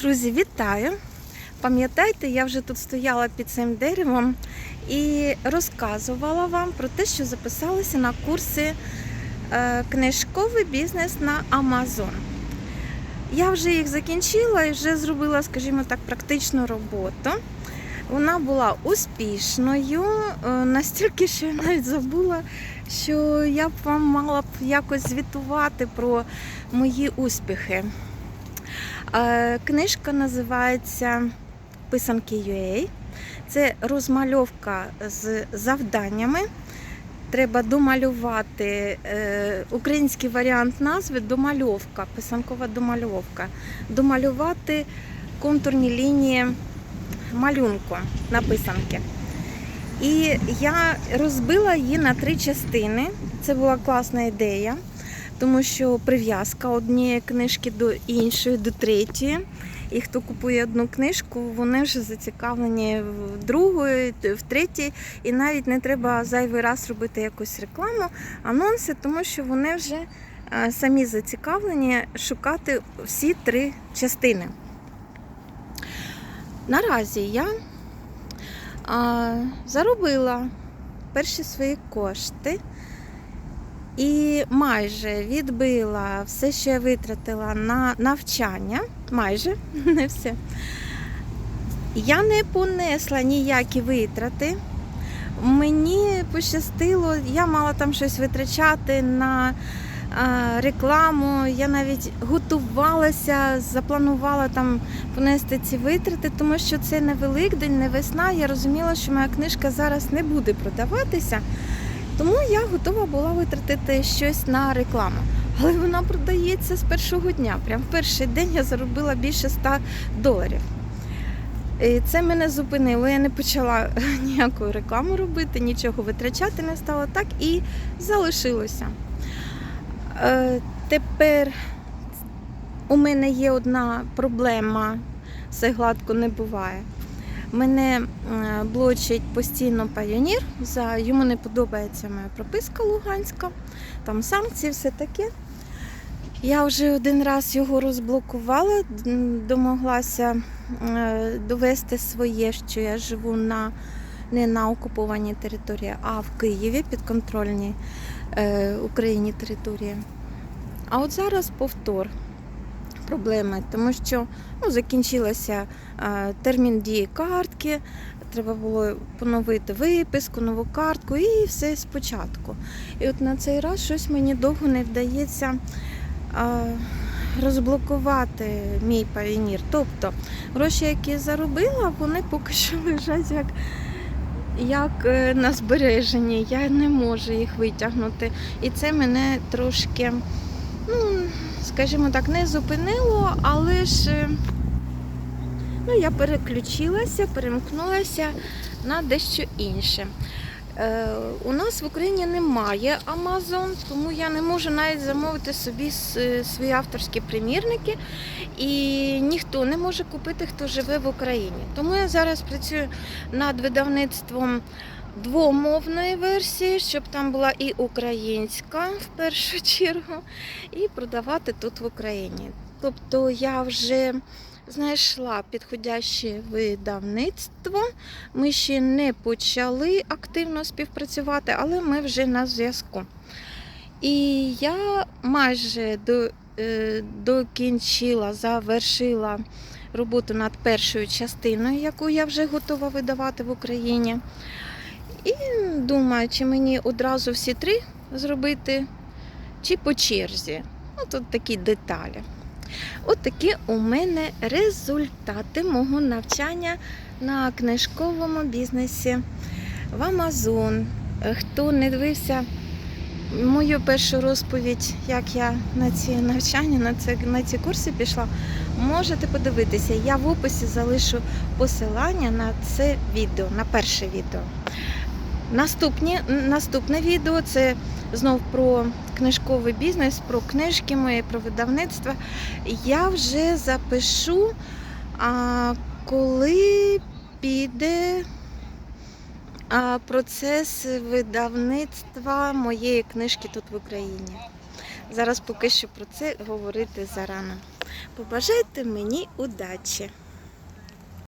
Друзі, вітаю! Пам'ятаєте, я вже тут стояла під цим деревом і розказувала вам про те, що записалася на курси е, книжковий бізнес на Amazon. Я вже їх закінчила і вже зробила, скажімо так, практичну роботу. Вона була успішною, е, настільки, що я навіть забула, що я б вам мала б якось звітувати про мої успіхи. Е, Книжка називається Писанки UA. Це розмальовка з завданнями. Треба домалювати е, український варіант назви домальовка, писанкова домальовка. Домалювати контурні лінії малюнку на писанки. І я розбила її на три частини. Це була класна ідея тому що прив'язка однієї книжки до іншої, до третьої. І хто купує одну книжку, вони вже зацікавлені в другої, в третій, і навіть не треба зайвий раз робити якусь рекламу, анонси, тому що вони вже е, самі зацікавлені шукати всі три частини. Наразі я а, заробила перші свої кошти і майже відбила все, що я витратила на навчання, майже не все. Я не понесла ніякі витрати. Мені пощастило, я мала там щось витрачати на рекламу. Я навіть готувалася, запланувала там понести ці витрати, тому що це не Великдень, не весна. Я розуміла, що моя книжка зараз не буде продаватися. Тому я готова була витратити щось на рекламу. Але вона продається з першого дня. Прям в перший день я заробила більше 100 доларів. І це мене зупинило. Я не почала ніяку рекламу робити, нічого витрачати не стало. Так і залишилося. Е, тепер у мене є одна проблема, все гладко не буває. Мене е, блочить постійно пайонір, за йому не подобається моя прописка Луганська, там санкції, все таке. Я вже один раз його розблокувала, домоглася е, довести своє, що я живу на, не на окупованій території, а в Києві підконтрольній е, Україні території. А от зараз повтор проблеми, тому що ну, закінчилася термін дії картки, треба було поновити виписку, нову картку і все спочатку. І от на цей раз щось мені довго не вдається розблокувати мій павінір. Тобто гроші, які заробила, вони поки що лежать як. Як е, на збереженні, я не можу їх витягнути. І це мене трошки, скажімо так, не зупинило, але ж е, ну, я переключилася, перемкнулася на дещо інше. Е, у нас в Україні немає Amazon, тому я не можу навіть замовити собі свої авторські примірники, і ніхто не може купити, хто живе в Україні. Тому я зараз працюю над видавництвом двомовної версії, щоб там була і українська в першу чергу, і продавати тут в Україні. Тобто я вже знайшла підходяще видавництво. Ми ще не почали активно співпрацювати, але ми вже на зв'язку. І я майже до, е, докінчила, завершила роботу над першою частиною, яку я вже готова видавати в Україні. Думаю, чи мені одразу всі три зробити, чи по черзі. Ну, тут такі деталі. От у мене результати мого навчання на книжковому бізнесі в Амазон. Хто не дивився мою першу розповідь, як я на ці навчання, на, це, на ці курси пішла, можете подивитися. Я в описі залишу посилання на це відео, на перше відео. Наступні, наступне відео це знов про книжковий бізнес, про книжки мої, про видавництво. Я вже запишу, а, коли піде а, процес видавництва моєї книжки тут в Україні. Зараз поки що про це говорити зарано. Побажайте мені удачі.